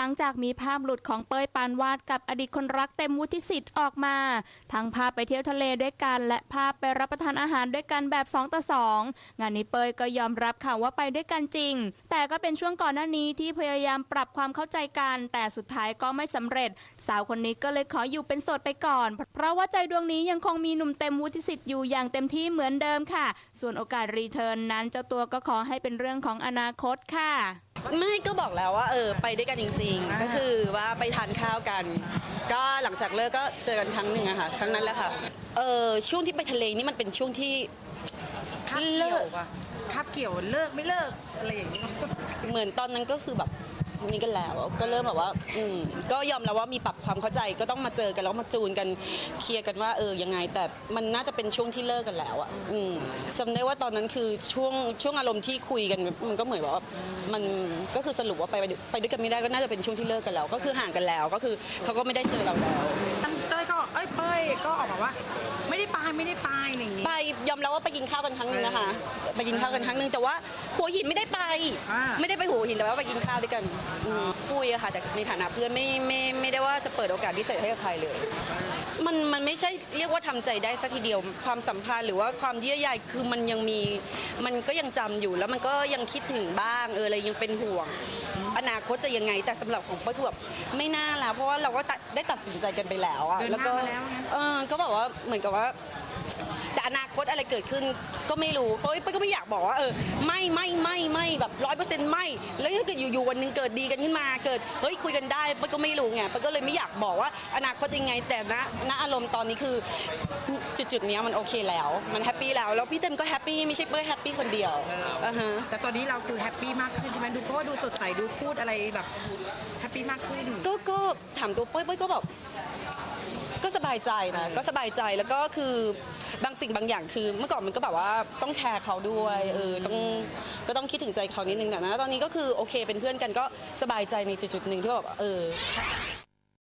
หลังจากมีภาพหลุดของเป้ยปานวาดกับอดีตคนรักเต็มวุฒิสิทธิ์ออกมาทั้งภาพไปเที่ยวทะเลด้วยกันและภาพไปรับประทานอาหารด้วยกันแบบ 2 ต่อ 2 งานนี้เป้ยก็ยอมรับค่ะว่าไปด้วยกันจริง แต่ก็เป็นช่วงก่อนหน้านี้ที่พยายามปรับความเข้าใจกัน แต่สุดท้ายก็ไม่สำเร็จ สาวคนนี้ก็เลยขออยู่เป็นโสดไปก่อน เพราะว่าใจดวงนี้ยังคงมีหนุ่มเต็มวุฒิสิทธิ์อยู่อย่างเต็มที่เหมือนเดิมค่ะ ส่วนโอกาสรีเทิร์นนั้นเจ้าตัวก็ขอให้เป็นเรื่องของอนาคตค่ะ ไม่ก็บอกแล้วว่าเออไปด้วยกันจริง ๆ ก็คือว่าไปทานข้าวกัน ก็หลังจากเลิกก็เจอกันครั้งหนึ่งอะค่ะครั้งนั้นแหละค่ะเออช่วงที่ไปทะเลนี่มันเป็นช่วงที่คาบเกี่ยวปะคาบเกี่ยวเลิกไม่เลิกอะไรอย่างนี้เหมือนตอนนั้นก็คือแบบ นี่กันแล้ว ก็เริ่มแบบว่าอืมก็ยอมแล้วว่ามีปรับความเข้าใจก็ต้องมาเจอกันแล้วมาจูนกันเคลียร์กันว่าเออยังไง แต่มันน่าจะเป็นช่วงที่เลิกกันแล้วอะอืมจำได้ว่าตอนนั้นคือช่วงช่วงอารมณ์ที่คุยกันมันก็เหมือนแบบว่ามันก็คือสรุปว่าไปไปด้วยกันไม่ได้ก็น่าจะเป็นช่วงที่เลิกกันแล้ว ก็คือห่างกันแล้วก็คือเขาก็ไม่ได้เจอเราแล้ว ตั้งเต้ยก็เอ้ยเป้ยก็ออกมาว่า ไม่ได้ไป ไม่ได้ไปอะไรอย่างนี้ ไปยอมรับว่าไปกินข้าวกันครั้งหนึงนะคะ ไปกินข้าวกันครั้งหนึงแต่ว่าหัวหินไม่ได้ไป อ่า ไม่ได้ไปหัวหินแต่ว่าไปกินข้าวด้วยกันอืมคุยอะค่ะแต่ในฐานะเพื่อนไม่ไม่ไม่ได้ว่าจะเปิดโอกาสพิเศษให้กับใครเลย มันมันไม่ใช่เรียกว่าทำใจได้สักทีเดียวความสัมพันธ์หรือว่าความเยื่อใยคือมันยังมี มันก็ยังจำอยู่แล้วมันก็ยังคิดถึงบ้างเอออะไรยังเป็นห่วง อนาคตจะยังไงแต่สำหรับของเป้ยคือแบบไม่น่าแล้วเพราะว่าเราก็ตัดได้ตัดสินใจกันไปแล้วอะเดินแล้วหก็น้ามาแล้วไงเออก็แบบว่าเหมือนกับว่า แต่อนาคตอะไรเกิดขึ้นก็ไม่รู้เพราะเป้ยก็ไม่อยากบอกว่าเออไม่ไม่ไม่ไม่แบบร้อยเปอร์เซ็นต์ไม่ แล้วถ้าเกิดอยู่ๆวันหนึงเกิดดีกันขึ้นมาเกิดเฮ้ยคุยกันได้เป้ยก็ไม่รู้ไงเป้ยก็เลยไม่อยากบอกว่าอนาคตจะยังไงแต่ณณอารมณ์ตอนนี้คือจุดๆเนี้ยมันโอเคแล้ว มันแฮปปี้แล้วแล้วพี่เต็มก็แฮปปี้ไม่ใช่เป้ยแฮปปี้คนเดียวอ่าฮะ แต่ตอนนี้เราคือแฮปปี้มากขึ้นใช่ไหมดูเพราะว่าดูสดใสดูพูดอะไรแบบแฮปปี้มากขึ้น ก็ก็ถามตัวเป้ยเป้ยก็แบบก็ สบายใจนะก็สบายใจแล้วก็คือบางสิ่งบางอย่างคือ เมื่อก่อนมันก็แบบว่าต้องแคร์เขาด้วยเออต้องก็ต้องคิดถึงใจเขานิดนึงแต่นะตอนนี้ก็คือโอเคเป็นเพื่อนกันก็สบายใจในจุดๆหนึ่งที่แบบเออ